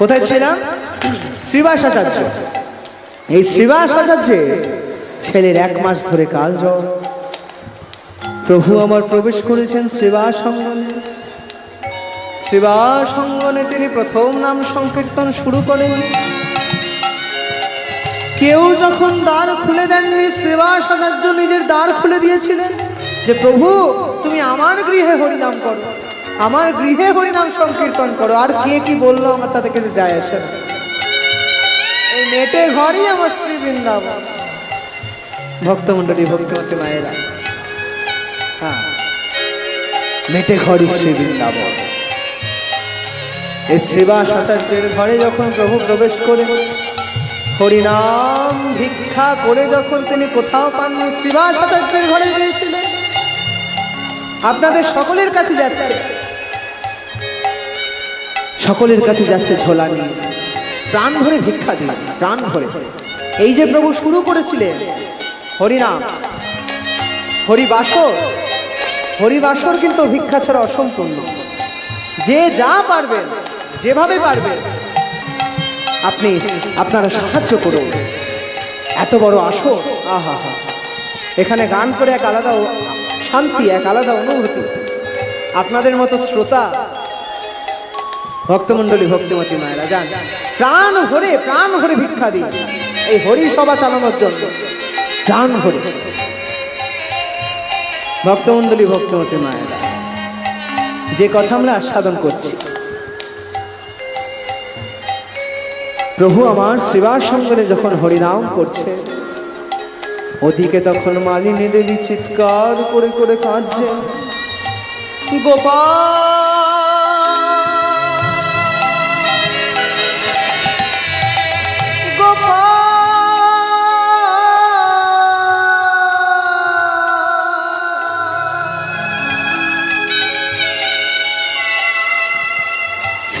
কোথায় ছিলাম? শ্রীবাস আচার্য। এই শ্রীবাস আচার্যে ছেলের এক মাস ধরে কাল জ্বর। প্রভু আমার প্রবেশ করেছেন শ্রীবাস অঙ্গনে। শ্রীবাস অঙ্গনে তিনি প্রথম নাম সংকীর্তন শুরু করেন। কেউ যখন দ্বার খুলে দেননি, শ্রীবাস আচার্য নিজের দ্বার খুলে দিয়েছিলেন যে, প্রভু, তুমি আমার গৃহে হরিনাম করো। আমার গৃহে হরিনাম সংকীর্তন করো। আর কে কি বলল আমার তাতে কিছু যায় আসে না। এই মেটে ঘরই আমার শ্রী বৃন্দাবন। ভক্তমণ্ডলী ভক্তিমতী মায়েরা। হ্যাঁ। মেটে ঘরই শ্রী বৃন্দাবন। এই শ্রীবাস আচার্যের ঘরে যখন প্রভু প্রবেশ করে, হরিনাম ভিক্ষা করে যখন তিনি কোথাও পাননি, শ্রীবাস আচার্যের ঘরে গিয়েছিলেন। আপনাদের সকলের কাছে যাচ্ছে। সকলের কাছে যাচ্ছে ঝোলা নিয়ে। প্রাণ ভরে ভিক্ষা দিন, প্রাণ ভরে। এই যে প্রভু শুরু করেছিলেন, হরিনাম। হরিবাসর হরিবাসর কিন্তু ভিক্ষা ছাড়া অসম্পূর্ণ। যে যা পারবেন, যেভাবে পারবেন, আপনি, আপনারা সাহায্য করুন। এত বড় আসর, আহা, হা। এখানে গান করে এক আলাদা শান্তি, এক আলাদা অনুভূতি। আপনাদের মতো শ্রোতা ভক্তমণ্ডলী ভক্তিমতী মায়েরা, যান। প্রাণ ভরে প্রাণ ভরে ভিক্ষা দিন। এই হরি সভা চালানোর জন্য। প্রাণ ভরে। ভক্তমণ্ডলী ভক্তিমতী মায়েরা, যে কথা আমরা আস্বাদন করছি। প্রভু আমার শ্রীবাস সঙ্গনে যখন হরিনাম করছে, ওদিকে তখন মালিনী দেবী চিৎকার করে করে কাঁদছে। গোপাল!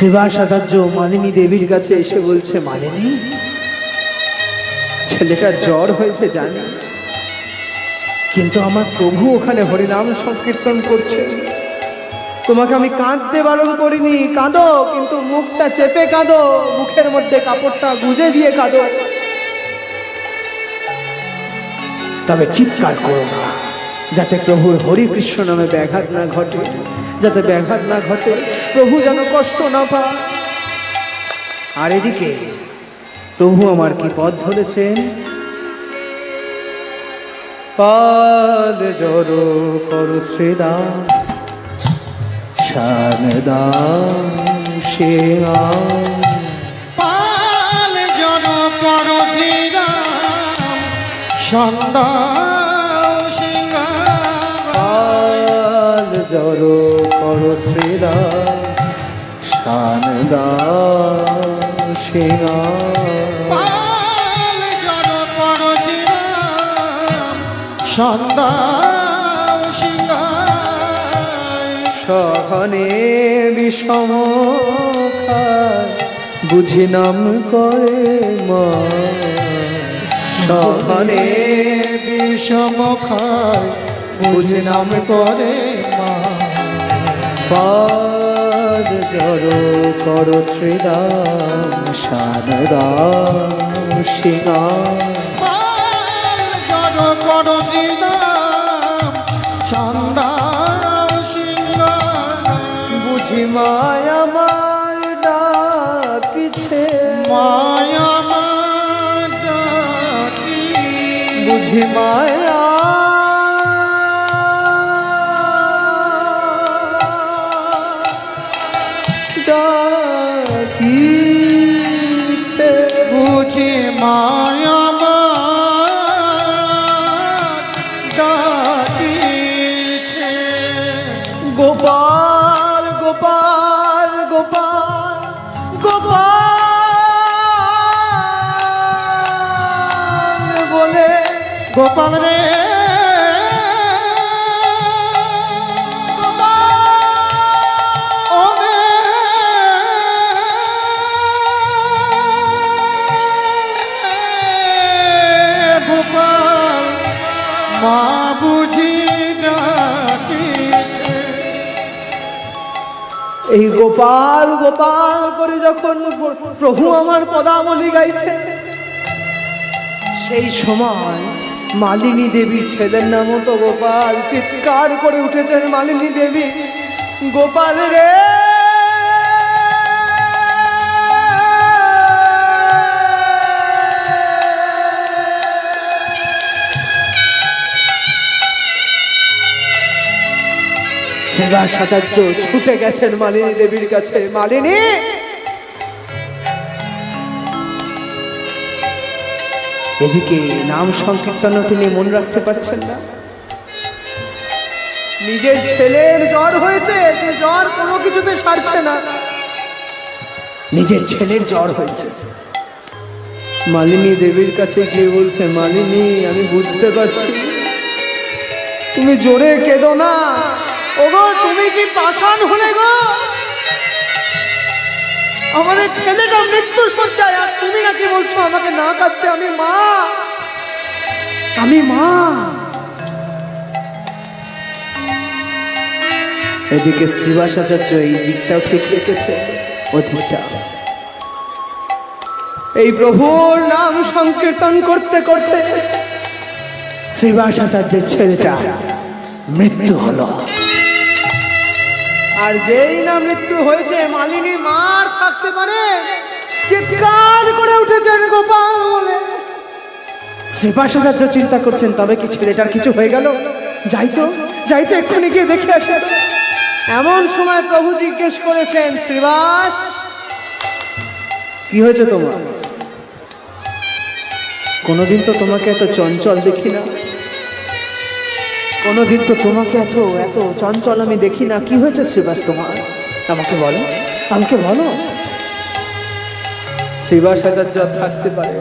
শ্রীবাস আচার্য মালিনী দেবীর কাছে এসে বলছে, মালিনী ছেলেটার জ্বর হয়েছে, জানি। কিন্তু আমার প্রভু ওখানে হরিনাম সংকীর্তন করছে। তোমাকে আমি কাঁদতে বারণ করিনি, কাঁদো, কিন্তু মুখটা চেপে কাঁদো, মুখের মধ্যে কাপড়টা গুজে দিয়ে কাঁদো। তবে চিৎকার করো না। যাতে প্রভুর হরি কৃষ্ণ নামে ব্যাঘাত না ঘটে, যাতে ব্যাঘাত না ঘটে, প্রভু যেন কষ্ট না পায়। আর এদিকে, প্রভু আমার কি পথ ধরেছেন? পাল জড়ো করো শ্রীদা শানদা শিয়া পাল পর শ্রীরাম সন্ধ্যা জড়ো করো জন পর শ্রীরাম। সন্ধ্যা সহনে বিষম বুঝি নাম করে মা সহনে বিষম খায় বুঝি নাম করে পাদ জড় কর শ্রীরাম শারদাম সিংহা পাল জন পর শ্রীরাম সন্ধ্যা সিংহার বুঝি মায়া মার ডাকিছে। মায়া বুঝি মায়া গোপাল গোপাল গোপাল গোপাল বলে গোপাল রে গোপাল গোপাল করে যখন প্রভু আমার পদাবলি গাইছে, সেই সময় মালিনী দেবী ছেলের নামও তো গোপাল। চিৎকার করে উঠেছেন মালিনী দেবী। গোপাল রে! সেবা সাচার্য ছুটে গেছেন মালিনী দেবীর কাছে। মালিনী! এদিকে নাম সংকীর্তনও তিনি মনে রাখতে পারছেন না। নিজের ছেলের জ্বর হয়েছে, যে জ্বর কোনো কিছুতে সারছে না। নিজের ছেলের জ্বর হয়েছে। মালিনী দেবীর কাছে গিয়ে বলছে, মালিনী, আমি বুঝতে পারছি। তুমি জোরে কেঁদো না। ওগো, তুমি কি পাষাণ হলে গো? আমাদের ছেলেটা মৃত্যু সজ্জায়, আর তুমি নাকি বলছো আমাকে না কাঁদতে আমি মা? আমি মা। এদিকে শ্রীবাস আচার্য এই দিকটাও ঠিক রেখেছে অধিকটা এই প্রভুর নাম সংকীর্তন করতে করতে শ্রীবাস আচার্যের ছেলেটা মৃত্যু হলো। আর যেই না মৃত্যু হয়েছে, মালিনী মার থাকতে পারে? চিৎকার করে উঠেছেন গোপাল বলে। শ্রীপাশাচার্য চিন্তা করছেন, তবে কি ছেলেটার কিছু হয়ে গেল? যাই তো যাই তো এক্ষুনি গিয়ে দেখে আসে। এমন সময় প্রভু জিজ্ঞেস করেছেন, শ্রীবাস, কি হয়েছে তোমার? কোনোদিন তো তোমাকে এত চঞ্চল দেখি না। কোনোদিন তো তোমাকে এত এত চঞ্চল আমি দেখি না। কি হয়েছে শ্রীবাস তোমার? আমাকে বলো। আমাকে বলো। শ্রীবাস আচার্য থাকতে পারে।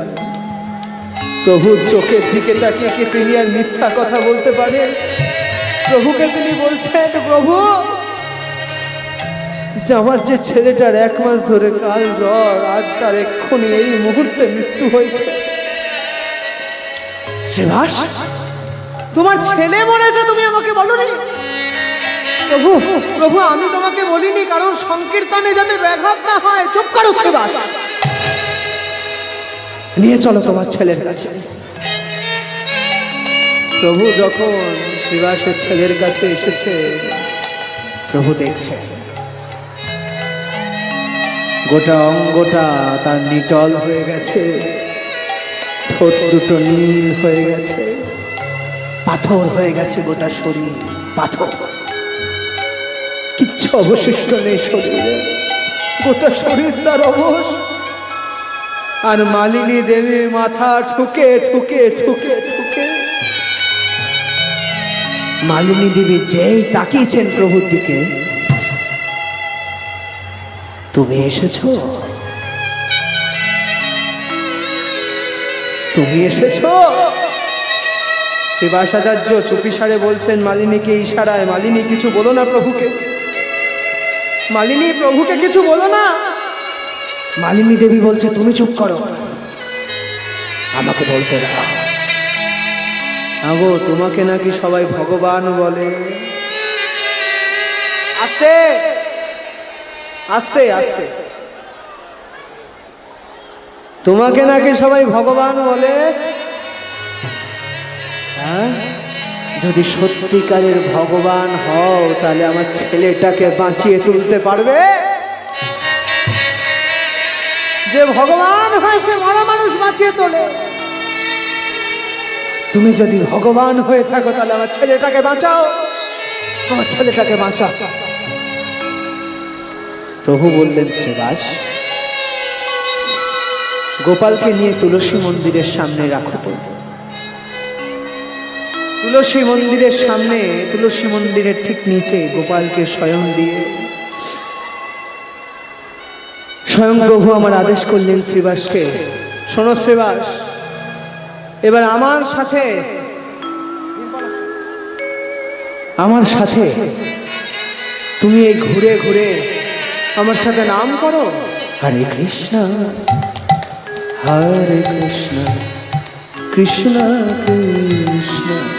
প্রভুর চোখের দিকে তাকিয়ে কি তিনি আর মিথ্যা কথা বলতে পারে প্রভুকে তিনি বলছেন, প্রভু আমার যে ছেলেটার এক মাস ধরে কাল জ্বর, আজ তার এক্ষুনি এই মুহূর্তে মৃত্যু হয়েছে। শ্রীবাস তোমার ছেলে মরেছে তুমি আমাকে বলনি? প্রভু প্রভু, আমি তোমাকে বলিনি, কারণ সংকীর্তনে যাতে ব্যাঘাত না হয়, চুপ করো শ্রীবাস নিয়ে চলো তোমার ছেলের কাছে। প্রভু, যখন শ্রীবাসের ছেলের কাছে এসেছে, প্রভু দেখছে। গোটা অঙ্গটা তার নিটল হয়ে গেছে, ঠোঁট দুটো নীল হয়ে গেছে। পাথর হয়ে গেছে গোটা শরীর, পাথর। কিচ্ছু অবশিষ্ট নেই শরীরে। গোটা শরীর তার অবশ। আর মালিনী দেবী মাথা ঠুকে ঠুকে ঠুকে ঠুকে। মালিনী দেবী যেই তাকিয়েছেন প্রভুর দিকে, তুমি এসেছ? তুমি এসেছ? শিবাসাচার্য চুপিসারে বলছেন মালিনীকে ইশারায় মালিনী কিছু বলো না প্রভুকে। মালিনী প্রভুকে কিছু বলো না। মালিনী দেবী বলছে তুমি চুপ করো। আমাকে বলতে দাও। আগো তোমাকে নাকি সবাই ভগবান বলে। আস্তে আস্তে আস্তে। তোমাকে নাকি সবাই ভগবান বলে। হ্যাঁ? যদি সত্যিকারের ভগবান হও, তাহলে আমার ছেলেটাকে বাঁচিয়ে তুলতে পারবে? যে ভগবান হয়, সে মরা মানুষ বাঁচিয়ে তোলে। তুমি যদি ভগবান হয়ে থাকো, তাহলে আমার ছেলেটাকে বাঁচাও। আমার ছেলেটাকে বাঁচাও। প্রভু বললেন, শ্রীবাস, গোপালকে নিয়ে তুলসী মন্দিরের সামনে রাখো তো। তুলসী মন্দিরের সামনে, তুলসী মন্দিরের ঠিক নিচে গোপালকে স্বয়ং দিয়ে। স্বয়ং প্রভু আমার আদেশ করলেন শ্রীবাসকে, শোনো শ্রীবাস, এবার আমার সাথে আমার সাথে তুমি এই ঘুরে ঘুরে আমার সাথে নাম করো। হরে কৃষ্ণ হরে কৃষ্ণ কৃষ্ণ কৃষ্ণ।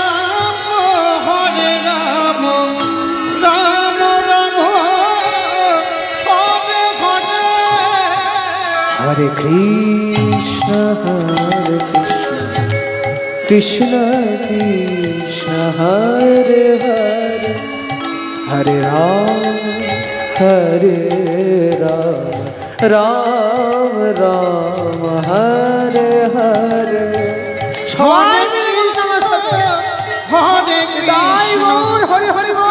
হরে কৃষ্ণ হরে কৃষ্ণ। কৃষ্ণ কৃষ্ণ হরে হরে হরে রাম হরে রাম রাম রাম হরে হরে। সবাই মিলে বলুন আমার সাথে। হরে কৃষ্ণ। হরে হরে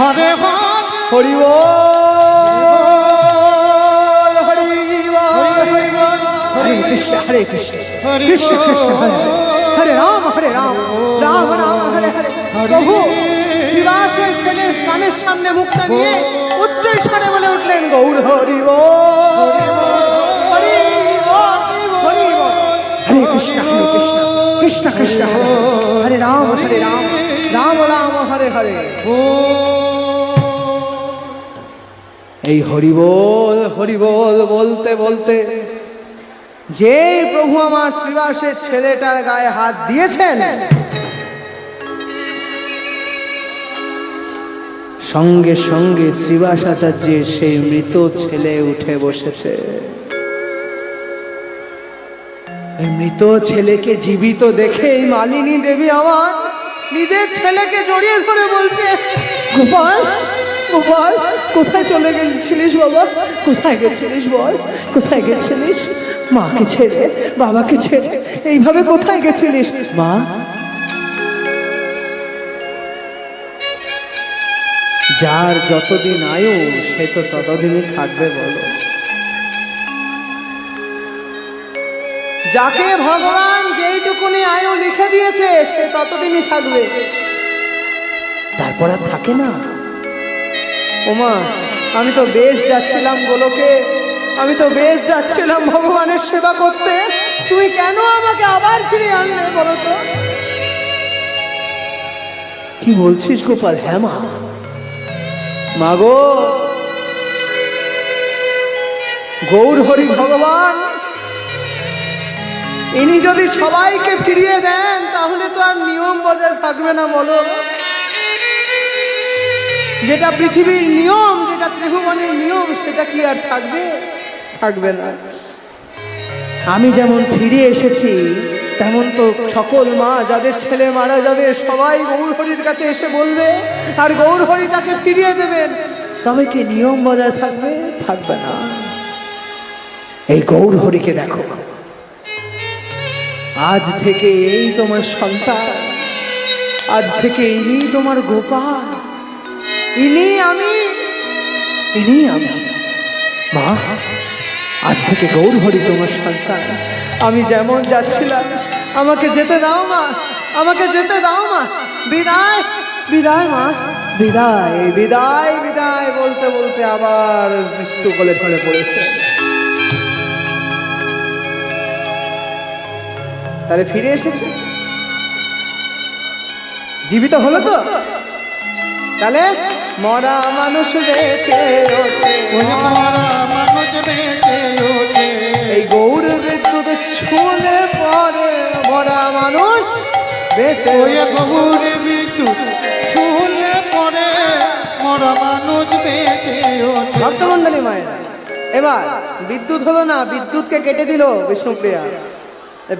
হরে হরে হরি বল হরি হরি কৃষ্ণ হরে কৃষ্ণ হরি কৃষ্ণ কৃষ্ণ হরে হরে। রাম হরে রাম রাম রাম হরে হরে। প্রভু শিবাসের ছেলে কানের সামনে মুখটা নিয়ে উচ্চ স্বরে বলে উঠলেন গৌর হরি বল হরি হরি কৃষ্ণ হরে কৃষ্ণ কৃষ্ণ কৃষ্ণ হরে। হরে রাম হরে রাম রাম রাম হরে হরে। এই হরিবোল হরিবোল বলতে বলতে যে প্রভু আমার শ্রীবাসের ছেলেটার গায়ে হাত দিয়েছেন, সঙ্গে সঙ্গে শ্রীবাস আচার্যের সেই মৃত ছেলে উঠে বসেছে। মৃত ছেলেকে জীবিত দেখে এই মালিনী দেবী আমার নিজের ছেলেকে জড়িয়ে ধরে বলছে, গোপাল গোপাল কোথায় চলে গেছিলিস বাবা? কোথায় গেছিলিস বল? কোথায় গেছিলিস? মাকে ছেড়ে, বাবাকে ছেড়ে। এইভাবে কোথায় গেছিলিস? মা? যার যতদিন আয়ু, সে তো ততদিনই থাকবে বলো। যাকে ভগবান যেইটুকুনি আয়ু লিখে দিয়েছে, সে ততদিনই থাকবে। তারপর আর থাকে না। ওমা, আমি তো বেশ যাচ্ছিলাম গোলকে। আমি তো বেশ যাচ্ছিলাম ভগবানের সেবা করতে। তুমি কেন আমাকে আবার ফিরে আনলে বলো তো? কি বলছিস গোপাল হ্যাঁ মা মাগো গৌর হরি ভগবান, ইনি যদি সবাইকে ফিরিয়ে দেন, তাহলে তো আর নিয়ম বজায় থাকবে না, বলো। যেটা পৃথিবীর নিয়ম, যেটা ত্রিভুবনের নিয়ম, সেটা কি আর থাকবে? থাকবে না। আমি যেমন ফিরে এসেছি, তেমন তো সকল মা, যাদের ছেলে মারা যাবে, সবাই গৌরহরির কাছে এসে বলবে, আর গৌরহরি তাকে ফিরিয়ে দেবেন। তবে কি নিয়ম বজায় থাকবে? থাকবে না। এই গৌরহরিকে দেখো। আজ থেকে এই তোমার সন্তান, আজ থেকে ইনি তোমার গোপাল। ইনি আমি। ইনি আমি। মা, আজ থেকে গৌরহরি তোমার সন্তান। আমি যেমন যাচ্ছিলাম, আমাকে যেতে দাও মা, আমাকে যেতে দাও মা। বিদায় বিদায় মা, বিদায় বিদায় বিদায় বলতে বলতে আবার মৃত্যু কোলে ধরে পড়েছে। তাহলে ফিরে এসেছে? জীবিত হলো তো? তাহলে মরা মানুষ বেঁচে ওঠে। মরা মানুষ বেঁচে ওঠে। এই গৌর বিদ্যুৎ ছুলে পরে মরা মানুষ বেঁচে ওই গৌর বিদ্যুৎ ছুলে পরে মরা মানুষ বেঁচে ওঠে। ভক্তমন্ডলী মায়েরা এবার বিদ্যুৎ হলো না বিদ্যুৎকে কেটে দিল বিষ্ণুপ্রিয়া।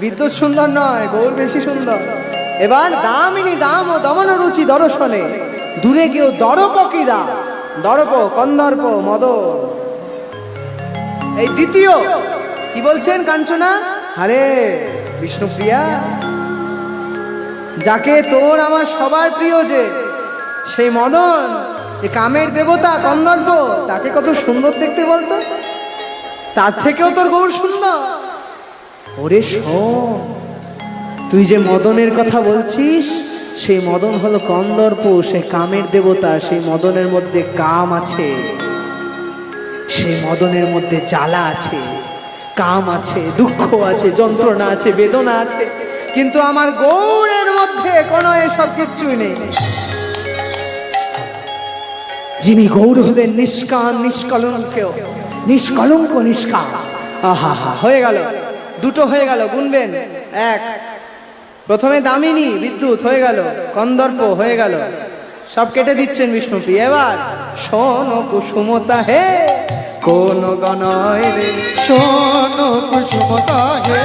বিদ্যুৎ সুন্দর নয় গৌর বেশি সুন্দর। এবার দামিনী দাম ও দমন রুচি দর্শনে। দূরে কেউ দরপ কিরা দরপ, কন্দর্প মদ এই দ্বিতীয়, কি বলছেন কাঞ্চনা? আরে, বিষ্ণুপ্রিয়া, যাকে তোর আমার সবার প্রিয় যে, সেই মদন, এ কামের দেবতা, কন্দর্প, তাকে কত সুন্দর দেখতে বলতো? তার থেকেও তোর গৌর সুন্দর। ওরে শোন, তুই যে মদনের কথা বলছিস সেই মদন হলো কন্দর্প, সে কামের দেবতা, সেই মদনের মধ্যে কাম আছে। সেই মদনের মধ্যে জ্বালা আছে, কাম আছে, দুঃখ আছে, যন্ত্রণা আছে, বেদনা আছে। কিন্তু আমার গৌরের মধ্যে কোনো এসব কিচ্ছুই নেই। যিনি গৌর হলেন নিষ্কাম নিষ্কলঙ্ক নিষ্কলঙ্ক, নিষ্কাম। আহা, হা, হয়ে গেল। দুটো হয়ে গেল, গুনবেন। এক প্রথমে দামিনী বিদ্যুৎ হয়ে গেল কন্দর্প হয়ে গেল। সব কেটে দিচ্ছেন বিষ্ণুপ্রিয়। এবার শোন কুসুমতা হে কোন গণয় রে? শোন কুসুমতা হে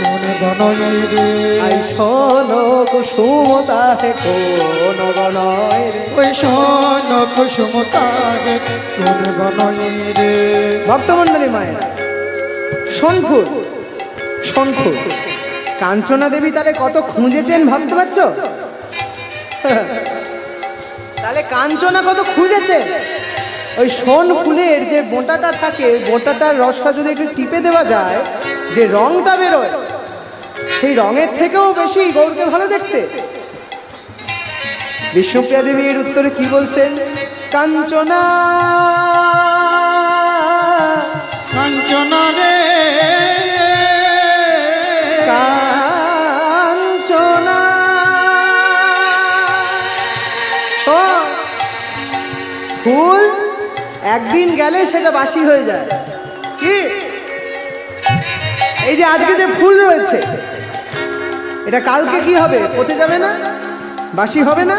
কোন বনয় রে? আই শোন কুসুমতা হে কোন গণয় রে? ওই শোন কুসুমতা হে কোন বনয় রে? ভক্তমন্ডলী মায়ের সোনপুর সোনপুর কাঞ্চনা দেবী তাহলে কত খুঁজেছেন ভাবতে পারছ? তাহলে কাঞ্চনা কত খুঁজেছে ওই সোন ফুলের যে বোঁটাটা থাকে বোঁটাটার রসটা যদি একটু টিপে দেওয়া যায় যে রংটা বেরোয় সেই রঙের থেকেও বেশি গৌরকে ভালো দেখতে। বিষ্ণুপ্রিয়া দেবী এর উত্তরে কি বলছেন? কাঞ্চনা। কাঞ্চনা রে। কাঞ্চনা। একদিন গেলে সেটা বাসি হয়ে যায়। কি? এই যে আজকে যে ফুল রয়েছে, এটা কালকে কি হবে? পচে যাবে না? বাসি হবে না?